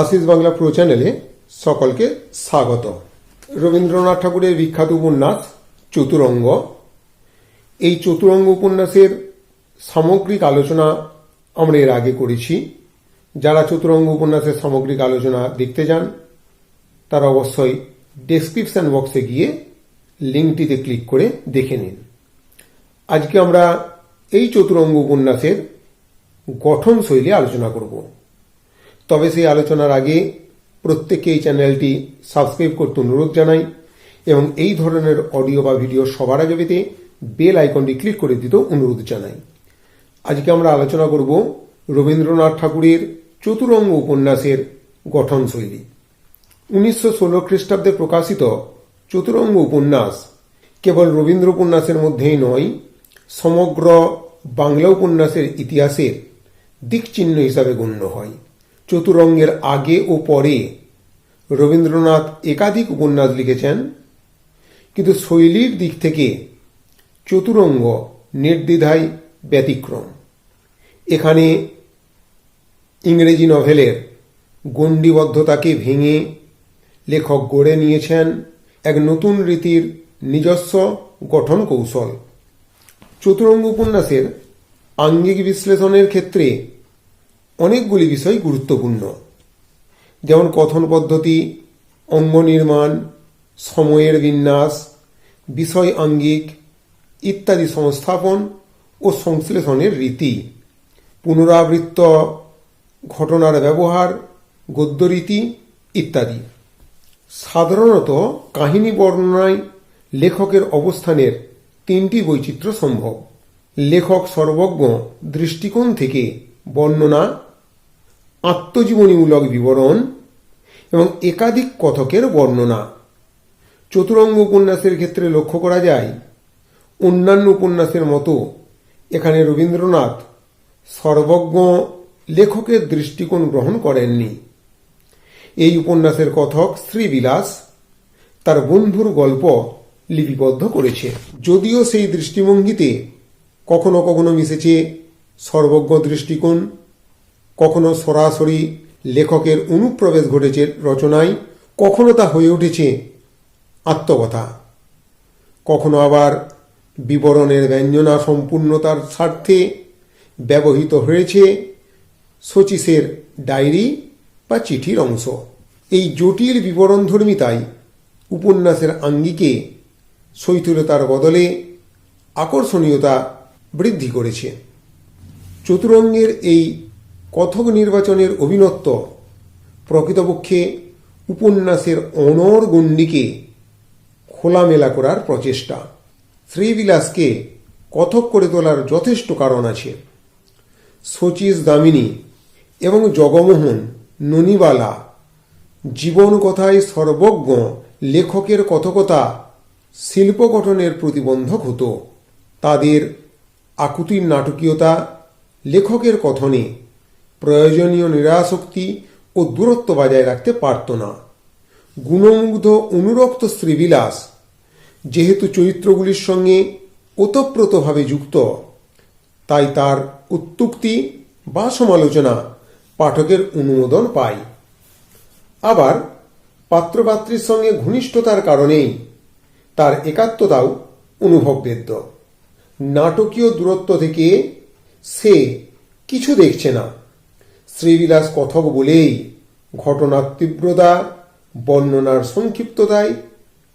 Ashis Bangla pro চ্যানেলে সকলকে স্বাগত। রবীন্দ্রনাথ ঠাকুরের বিখ্যাত উপন্যাস চতুরঙ্গ। এই চতুরঙ্গ উপন্যাসের সামগ্রিক আলোচনা আমরা এর আগে করেছি। যারা চতুরঙ্গ উপন্যাসের সামগ্রিক আলোচনা দেখতে যান তারা অবশ্যই ডেসক্রিপশন বক্সে গিয়ে লিঙ্কটিতে ক্লিক করে দেখে নিন। আজকে আমরা এই চতুরঙ্গ উপন্যাসের গঠনশৈলী আলোচনা করব। তবে সেই আলোচনার আগে প্রত্যেককে এই চ্যানেলটি সাবস্ক্রাইব করতে অনুরোধ জানাই এবং এই ধরনের অডিও বা ভিডিও সবার আগে পেতে বেল আইকনটি ক্লিক করে দিতেও অনুরোধ জানাই। আজকে আমরা আলোচনা করব রবীন্দ্রনাথ ঠাকুরের চতুরঙ্গ উপন্যাসের গঠনশৈলী। উনিশশো ষোলো খ্রিস্টাব্দে প্রকাশিত চতুরঙ্গ উপন্যাস কেবল রবীন্দ্র উপন্যাসের মধ্যেই নয়, সমগ্র বাংলা উপন্যাসের ইতিহাসের দিকচিহ্ন হিসাবে গণ্য হয়। চতুরঙ্গের আগে ও পরে রবীন্দ্রনাথ একাধিক উপন্যাস লিখেছেন, কিন্তু শৈলীর দিক থেকে চতুরঙ্গ নির্দ্বিধায় ব্যতিক্রম। এখানে ইংরেজি নভেলের গণ্ডিবদ্ধতাকে ভেঙে লেখক গড়ে নিয়েছেন এক নতুন রীতির নিজস্ব গঠন কৌশল চতুরঙ্গ উপন্যাসের আঙ্গিক বিশ্লেষণের ক্ষেত্রে অনেকগুলি বিষয় গুরুত্বপূর্ণ। যেমন কথন পদ্ধতি, অঙ্গ নির্মাণ, সময়ের বিন্যাস, বিষয় আঙ্গিক ইত্যাদি সংস্থাপন ও সংশ্লেষণের রীতি। পুনরাবৃত্ত ঘটনার ব্যবহার গদ্যরীতি ইত্যাদি। সাধারণত কাহিনী বর্ণনায় লেখকের অবস্থানের তিনটি বৈচিত্র্য সম্ভব। লেখক সর্বজ্ঞ দৃষ্টিকোণ থেকে বর্ণনা আত্মজীবনীমূলক বিবরণ এবং একাধিক কথকের বর্ণনা। চতুরঙ্গ উপন্যাসের ক্ষেত্রে লক্ষ্য করা যায়, অন্যান্য উপন্যাসের মতো এখানে রবীন্দ্রনাথ সর্বজ্ঞ লেখকের দৃষ্টিকোণ গ্রহণ করেননি। এই উপন্যাসের কথক শ্রীবিলাস তার বন্ধুর গল্প লিপিবদ্ধ করেছে। যদিও সেই দৃষ্টিভঙ্গিতে কখনো কখনো মিশেছে সর্বজ্ঞ দৃষ্টিকোণ কখনো সরাসরি লেখকের অনুপ্রবেশ ঘটেছে রচনায়, কখনো তা হয়ে উঠেছে আত্মকথা। কখনো আবার বিবরণের ব্যঞ্জনা সম্পূর্ণতার স্বার্থে ব্যবহৃত হয়েছে শচীশের ডায়েরি বা চিঠির অংশ। এই জটিল বিবরণধর্মিতাই উপন্যাসের আঙ্গিকে শৈথিলতার বদলে আকর্ষণীয়তা বৃদ্ধি করেছে। চতুরঙ্গের এই কথক নির্বাচনের অভিনত্ব প্রকৃতপক্ষে উপন্যাসের অনর গণ্ডিকে খোলামেলা করার প্রচেষ্টা। শ্রীবিলাসকে কথক করে তোলার যথেষ্ট কারণ আছে। শচীশ দামিনী এবং জগমোহন ননিবালা জীবন কথায় সর্বজ্ঞ লেখকের কথকতা শিল্প গঠনের প্রতিবন্ধক হতো। তাদের আকুতির নাটকীয়তা লেখকের কথনে প্রয়োজনীয় নিরাসক্তি ও দূরত্ব বজায় রাখতে পারত না। গুণমুগ্ধ অনুরক্ত শ্রীবিলাস, যেহেতু চরিত্রগুলির সঙ্গে ওতপ্রোতভাবে যুক্ত, তাই তার উত্তুক্তি বা সমালোচনা পাঠকের অনুমোদন পায়। আবার পাত্রপাত্রীর সঙ্গে ঘনিষ্ঠতার কারণেই তার একাত্মতাও অনুভববেদ্য। নাটকীয় দূরত্ব থেকে সে কিছু দেখছে না। শ্রীবিলাস কথক বলেই, ঘটনার তীব্রতা, বর্ণনার সংক্ষিপ্ততায়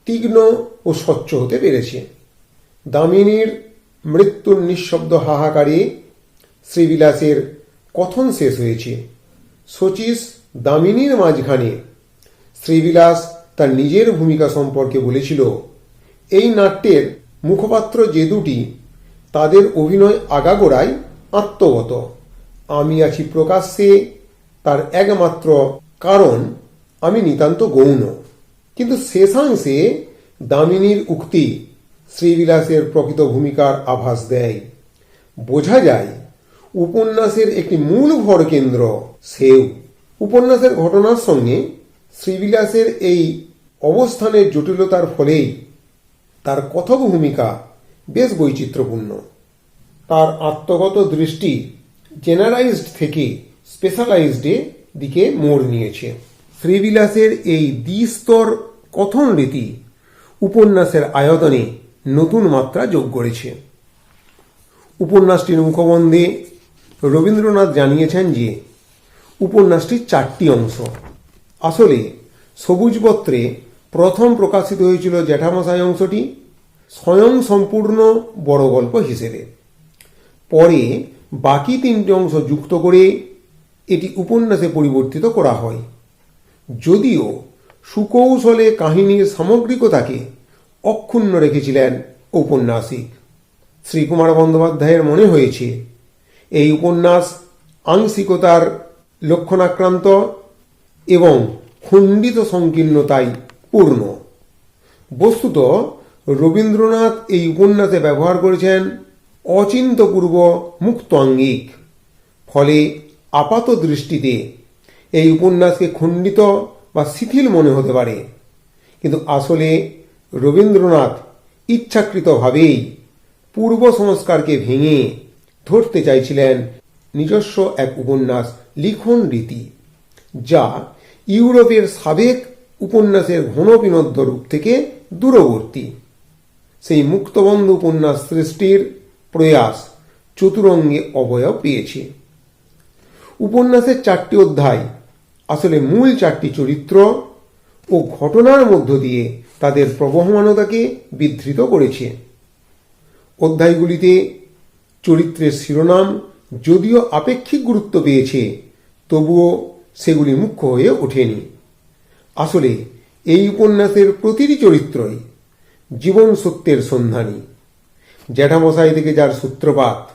তীক্ষ্ণ ও স্বচ্ছ হতে পেরেছে। দামিনীর মৃত্যুর নিঃশব্দ হাহাকারে শ্রীবিলাসের কথন শেষ হয়েছে। শচীশ দামিনীর মাঝখানে শ্রীবিলাস তার নিজের ভূমিকা সম্পর্কে বলেছিল, এই নাট্যের মুখপাত্র যে দুটি, তাদের অভিনয় আগাগোড়ায় আত্মগত। আমি আছি প্রকাশ্যে, তার একমাত্র কারণ আমি নিতান্ত গৌণ। কিন্তু শেষাংশে দামিনীর উক্তি শ্রীবিলাসের প্রকৃত ভূমিকার আভাস দেয়। বোঝা যায়, উপন্যাসের একটি মূল ভরকেন্দ্র সেও। উপন্যাসের ঘটনার সঙ্গে শ্রীবিলাসের এই অবস্থানের জটিলতার ফলেই তার কথক ভূমিকা বেশ বৈচিত্র্যপূর্ণ। তার আত্মগত দৃষ্টি জেনারাইজড থেকে স্পেশালাইজডে দিকে মোড় নিয়েছে। শ্রীবিলাসের এই দ্বিস্তর কথন রীতি উপন্যাসের আয়তনে নতুন মাত্রা যোগ করেছে। উপন্যাসটির মুখবন্ধে রবীন্দ্রনাথ জানিয়েছেন যে, উপন্যাসটির চারটি অংশ। আসলে সবুজপত্রে প্রথম প্রকাশিত হয়েছিল জ্যাঠামশাই অংশটি, স্বয়ং সম্পূর্ণ বড় গল্প হিসেবে। পরে বাকি তিনটি অংশ যুক্ত করে এটি উপন্যাসে পরিবর্তিত করা হয়। যদিও সুকৌশলে কাহিনীর সামগ্রিকতাকে অক্ষুণ্ণ রেখেছিলেন ঔপন্যাসিক শ্রীকুমার বন্দ্যোপাধ্যায়ের মনে হয়েছে, এই উপন্যাস আংশিকতার লক্ষণাক্রান্ত এবং খণ্ডিত সংকীর্ণতায় পূর্ণ। বস্তুত রবীন্দ্রনাথ এই উপন্যাসে ব্যবহার করেছেন অচিন্তপূর্ব মুক্তাঙ্গিক ফলে আপাত দৃষ্টিতে এই উপন্যাসকে খণ্ডিত বা শিথিল মনে হতে পারে। কিন্তু আসলে রবীন্দ্রনাথ ইচ্ছাকৃতভাবেই পূর্ব সংস্কারকে ভেঙে ধরতে চাইছিলেন নিজস্ব এক উপন্যাস লিখন রীতি, যা ইউরোপের সাবেক উপন্যাসের ঘন বিনদ্য রূপ থেকে দূরবর্তী। সেই মুক্তবন্ধ উপন্যাস সৃষ্টির প্রয়াস চতুরঙ্গে অবয়ব পেয়েছে। উপন্যাসের চারটি অধ্যায়, আসলে মূল চারটি চরিত্র ও ঘটনার মধ্য দিয়ে তাদের প্রবহমানতাকে বিধৃত করেছে। অধ্যায়গুলিতে চরিত্রের শিরোনাম যদিও আপেক্ষিক গুরুত্ব পেয়েছে, তবুও সেগুলি মুখ্য হয়ে ওঠেনি। আসলে এই উপন্যাসের প্রতিটি চরিত্রই জীবন সত্যের সন্ধানী। জ্যাঠামশাই থেকে যার সূত্রপাত,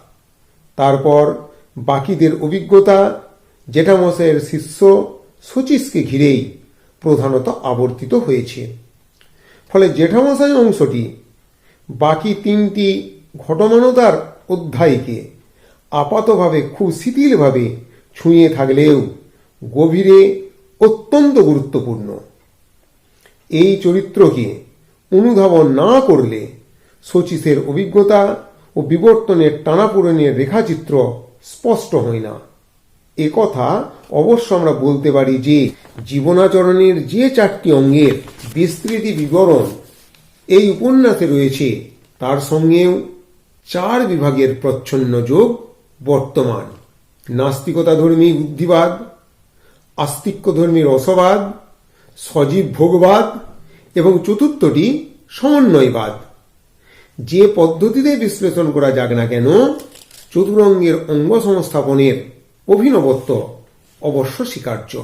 তারপর বাকিদের অভিজ্ঞতা, জ্যাঠামশাইয়ের শিষ্য শচীশকে ঘিরেই প্রধানত আবর্তিত হয়েছে। ফলে জ্যাঠামশাই অংশটি, বাকি তিনটি ঘটমানতার অধ্যায়কে আপাতভাবে খুব শিথিলভাবে ছুঁয়ে থাকলেও গভীরে অত্যন্ত গুরুত্বপূর্ণ। এই চরিত্রকে অনুধাবন না করলে শচীশের অভিজ্ঞতা ও বিবর্তনের টানাপোড়েনের রেখাচিত্র স্পষ্ট হয় না। একথা অবশ্য আমরা বলতে পারি যে জীবনাচরণের যে চারটি অঙ্গের বিস্তৃতি বিবরণ এই উপন্যাসে রয়েছে, তার সঙ্গেও চার বিভাগের প্রচ্ছন্ন যোগ বর্তমান। নাস্তিকতাধর্মী বুদ্ধিবাদ, আস্তিক্যধর্মী রসবাদ, সজীব ভোগবাদ এবং চতুর্থটি সমন্বয়বাদ। যে পদ্ধতিতে বিশ্লেষণ করা যাক না কেন, চতুরঙ্গের অঙ্গ সংস্থাপনের অভিনবত্ব অবশ্য স্বীকার্য।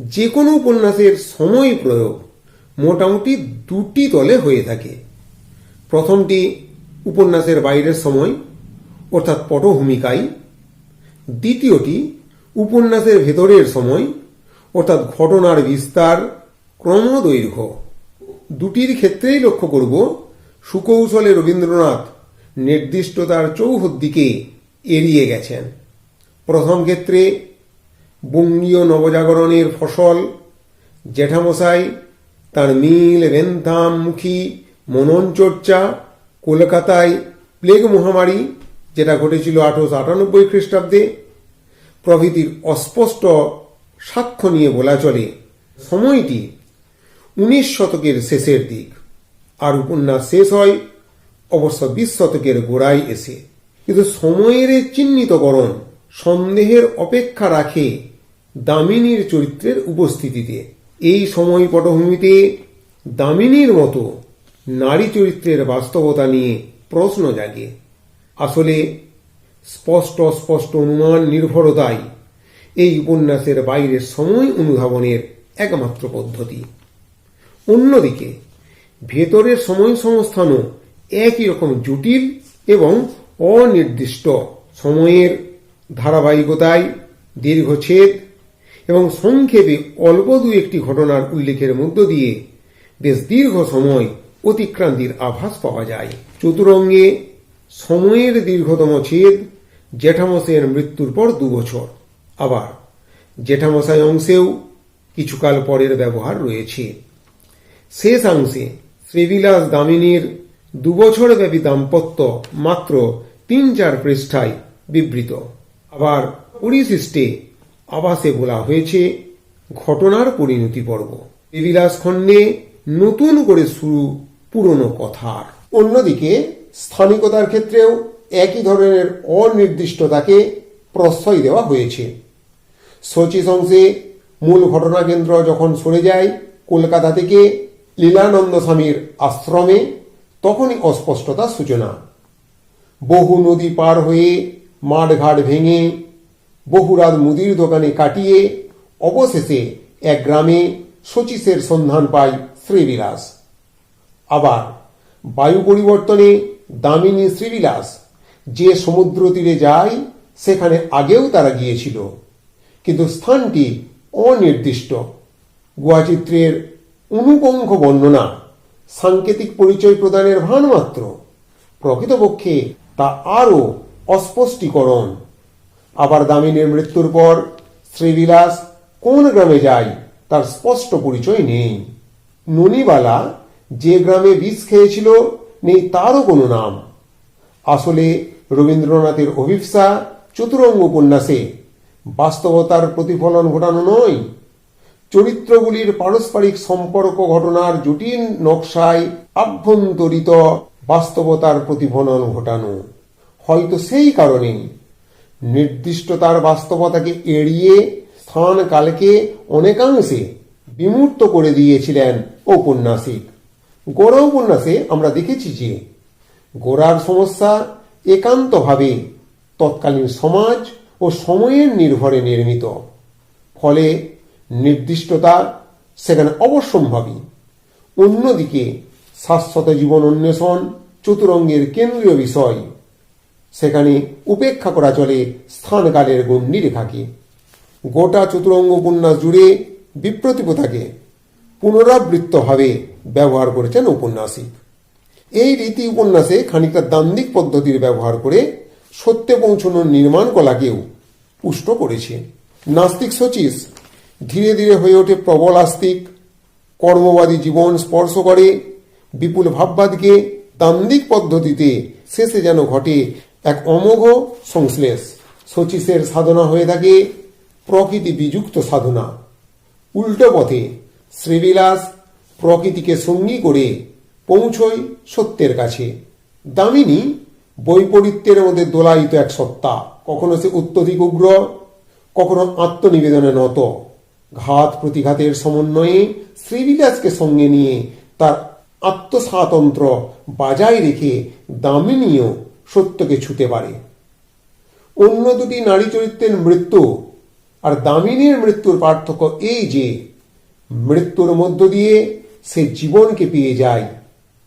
যে কোনো উপন্যাসের সময় প্রয়োগ মোটামুটি দুটি তলে হয়ে থাকে। প্রথমটি উপন্যাসের বাইরের সময়, অর্থাৎ পটভূমিকায়। দ্বিতীয়টি উপন্যাসের ভেতরের সময়, অর্থাৎ ঘটনার বিস্তার, ক্রমদৈর্ঘ্য। দুটির ক্ষেত্রেই লক্ষ্য করব সুকৌশলে রবীন্দ্রনাথ নির্দিষ্টতার চৌহদ্দিকে এড়িয়ে গেছেন। প্রথম ক্ষেত্রে বঙ্গীয় নবজাগরণের ফসল জ্যাঠামশাই তার মিল রেন্থাম মুখী মনন চর্চা কলকাতায় প্লেগ মহামারী, যেটা ঘটেছিল আঠারোশো আটানব্বই খ্রিস্টাব্দে, প্রভৃতির অস্পষ্ট সাক্ষ্য নিয়ে বলা চলে। সময়টি উনিশ শতকের শেষের দিক। আর উপন্যাস শেষ হয়, অবশ্য বিশ শতকের গোড়ায় এসে। কিন্তু সময়ের চিহ্নিতকরণ সন্দেহের অপেক্ষা রাখে দামিনীর চরিত্রের উপস্থিতিতে। এই সময় পটভূমিতে দামিনীর মতো নারী চরিত্রের বাস্তবতা নিয়ে প্রশ্ন জাগে। আসলে স্পষ্ট স্পষ্ট অনুমান নির্ভরতাই এই উপন্যাসের বাইরের সময় অনুধাবনের একমাত্র পদ্ধতি। অন্যদিকে ভেতরের সময় সংস্থানও একই রকম জটিল এবং অনির্দিষ্ট। সময়ের ধারাবাহিকতায় দীর্ঘছেদ এবং সংক্ষেপে অল্প দু একটি ঘটনার উল্লেখের মধ্য দিয়ে বেশ দীর্ঘ সময় অতিক্রান্তির আভাস পাওয়া যায়। চতুরঙ্গে সময়ের দীর্ঘতম ছেদ জ্যাঠামশাইয়ের মৃত্যুর পর দু বছর। আবার জ্যাঠামশাই অংশেও কিছুকাল পরের ব্যবহার রয়েছে। শেষাংশে শ্রীবিলাস দামিনীর দুবছর ব্যাপী দাম্পত্য মাত্র তিন চার পৃষ্ঠায় বিবৃত। আবার পরিশিষ্টে আবাসে বলা হয়েছে, ঘটনার পরিণতি পর্ব। বিলাস খণ্ডে নতুন করে শুরু পুরনো কথার। অন্যদিকে, স্থানিকতার ক্ষেত্রেও একই ধরনের অনির্দিষ্টতাকে প্রশ্রয় দেওয়া হয়েছে। শচীশ অংশে মূল ঘটনা কেন্দ্র যখন সরে যায়, কলকাতা থেকে লীলানন্দ স্বামীর আশ্রমে তখনই অস্পষ্টতার সূচনা। বহু নদী পার হয়ে মাঠঘাট ভেঙে, বহু রাত মুদির দোকানে কাটিয়ে, অবশেষে এক গ্রামে শচীশের সন্ধান পায় শ্রীবিলাস। আবার বায়ু পরিবর্তনে দামিনী শ্রীবিলাস যে সমুদ্র তীরে যায়, সেখানে আগেও তারা গিয়েছিল। কিন্তু স্থানটি অনির্দিষ্ট। গুয়াচিত্রের অনুপঙ্খ বর্ণনা সাংকেতিক পরিচয় প্রদানের ভান মাত্র প্রকৃতপক্ষে তা আরও অস্পষ্টীকরণ। আবার দামিনীর মৃত্যুর পর শ্রীবিলাস কোন গ্রামে যায় তার স্পষ্ট পরিচয় নেই। ননিবালা যে গ্রামে বিষ খেয়েছিল, নেই তারও কোনো নাম। আসলে রবীন্দ্রনাথের অভিপ্সা, চতুরঙ্গ উপন্যাসে বাস্তবতার প্রতিফলন ঘটানো নয়। চরিত্রগুলির পারস্পরিক সম্পর্ক ঘটনার জটিল নকশায় আভ্যন্তরিত বাস্তবতার প্রতিফলন ঘটানো। হয়তো সেই কারণেই নির্দিষ্টতার বাস্তবতাকে এড়িয়ে স্থান কালকে অনেকাংশে বিমূর্ত করে দিয়েছিলেন ঔপন্যাসিক। গোড়া উপন্যাসে আমরা দেখেছি যে গোড়ার সমস্যা একান্তভাবে তৎকালীন সমাজ ও সময়ের নির্ভরে নির্মিত। ফলে নির্দিষ্টতা সেখানে অবশ্যম্ভাবী। অন্যদিকে, শাশ্বত জীবন অন্বেষণ চতুরঙ্গের কেন্দ্রীয় বিষয়। সেখানে উপেক্ষা করা চলে স্থানকালের গণ্ডি রেখাকে গোটা চতুরঙ্গ উপন্যাস জুড়ে বিপ্রতিপথাকে পুনরাবৃত্তভাবে ব্যবহার করেছেন উপন্যাসিক এই রীতি উপন্যাসে খানিকটা দান্দিক পদ্ধতির ব্যবহার করে সত্যে পৌঁছানোর নির্মাণ কলাকেও পুষ্ট করেছে। নাস্তিক শচীশ ধীরে ধীরে হয়ে ওঠে প্রবল আস্তিক, কর্মবাদী জীবন স্পর্শ করে, বিপুল ভাববাদকে দান্দিক পদ্ধতিতে শেষে যেন ঘটে এক অমোঘ সংশ্লেষ। শচীশের সাধনা হয়ে থাকে প্রকৃতি বিযুক্ত সাধনা। উল্টো পথে শ্রীবিলাস প্রকৃতিকে সঙ্গী করে পৌঁছয় সত্যের কাছে। দামিনী বৈপরীত্যের মধ্যে দোলায়িত এক সত্তা। কখনো সে অত্যধিক উগ্র, কখনো আত্মনিবেদনে নত। ঘাত প্রতিঘাতের সমন্বয়ে শ্রীবিলাসকে সঙ্গে নিয়ে তার আত্মস্বাতন্ত্র বাজায় রেখে দামিনীও সত্যকে ছুতে পারে। অন্য দুটি নারী চরিত্রের মৃত্যু আর দামিনীর মৃত্যুর পার্থক্য এই যে, মৃত্যুর মধ্য দিয়ে সে জীবনকে পেয়ে যায়,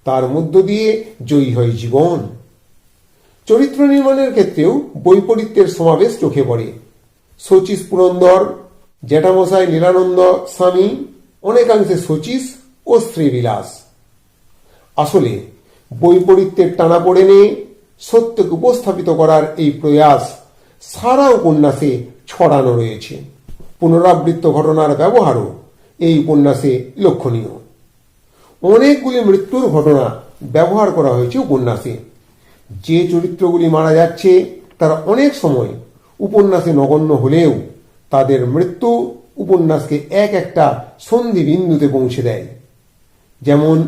তার মধ্য দিয়ে জয়ী হয় জীবন। চরিত্র নির্মাণের ক্ষেত্রেও বৈপরীত্যের সমাবেশ চোখে পড়ে। শচীশ পুরন্দর জ্যাঠামশাই লীলানন্দ স্বামী, অনেকাংশে শচীশ ও শ্রীবিলাস। আসলে, বৈপরীত্যের টানা পড়ে নিয়ে সত্যকে উপস্থাপিত করার এই প্রয়াস সারা উপন্যাসে ছড়ানো রয়েছে। পুনরাবৃত্ত ঘটনার ব্যবহারও এই উপন্যাসে লক্ষণীয়। অনেকগুলি মৃত্যুর ঘটনা ব্যবহার করা হয়েছে উপন্যাসে। যে চরিত্রগুলি মারা যাচ্ছে, তারা অনেক সময় উপন্যাসে নগণ্য হলেও তাদের মৃত্যু উপন্যাসকে এক একটা সন্ধি বিন্দুতে পৌঁছে দেয়। যেমন,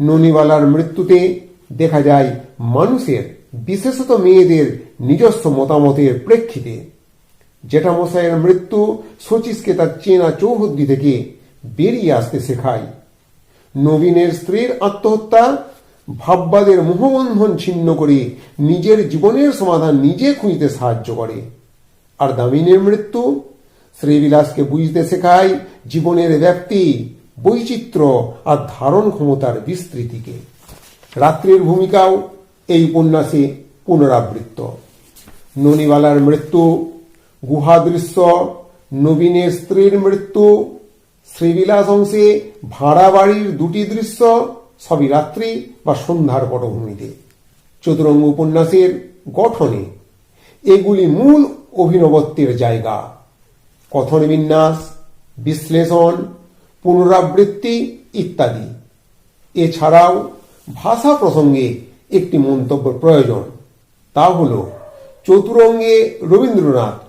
ননিবালার মৃত্যুতে দেখা যায় মানুষের, বিশেষত মেয়েদের নিজস্ব মতামতের প্রেক্ষিতে। জেঠামশাইয়ের মৃত্যু শচীশকে তার চেনা চৌহদ্দি থেকে বেরিয়ে আসতে শেখায়। নবীনের স্ত্রীর আত্মহত্যা, ভাববাদের মোহবন্ধন ছিন্ন করে নিজের জীবনের সমাধান নিজে খুঁজতে সাহায্য করে। আর দামিনীর মৃত্যু শ্রীবিলাসকে বুঝতে শেখায় জীবনের ব্যক্তি বৈচিত্র্য আর ধারণ ক্ষমতার বিস্তৃতিকে। রাত্রির ভূমিকাও এই উপন্যাসে পুনরাবৃত্ত। ননিবালার মৃত্যু, গুহা দৃশ্য, নবীনের স্ত্রীর মৃত্যু, শ্রীবিলাস অংশে ভাড়া বাড়ির দুটি দৃশ্য সবই রাত্রি বা সন্ধ্যার পটভূমিতে। চতুরঙ্গ উপন্যাসের গঠনে এগুলি মূল অভিনবত্বের জায়গা। কথন বিন্যাস বিশ্লেষণ, পুনরাবৃত্তি ইত্যাদি। এছাড়াও ভাষা প্রসঙ্গে একটি মন্তব্য প্রয়োজন। তা হল, চতুরঙ্গে রবীন্দ্রনাথ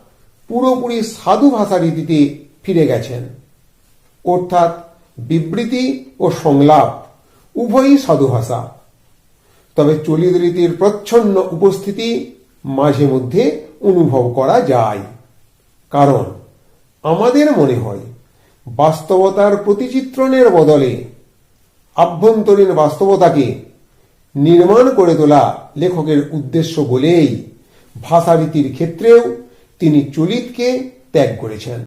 পুরোপুরি সাধু ভাষা রীতিতে ফিরে গেছেন। অর্থাৎ বিবৃতি ও সংলাপ উভয়ই সাধু ভাষা। তবে চলিত রীতির প্রচ্ছন্ন উপস্থিতি মাঝে মধ্যে অনুভব করা যায়। কারণ আমাদের মনে হয়, বাস্তবতার প্রতিচিত্রণের বদলে আভ্যন্তরীণ বাস্তবতাকে নির্মাণ করে তোলা লেখকের উদ্দেশ্য বলেই ভাষারীতির ক্ষেত্রেও তিনি চলিতকে ত্যাগ করেছেন।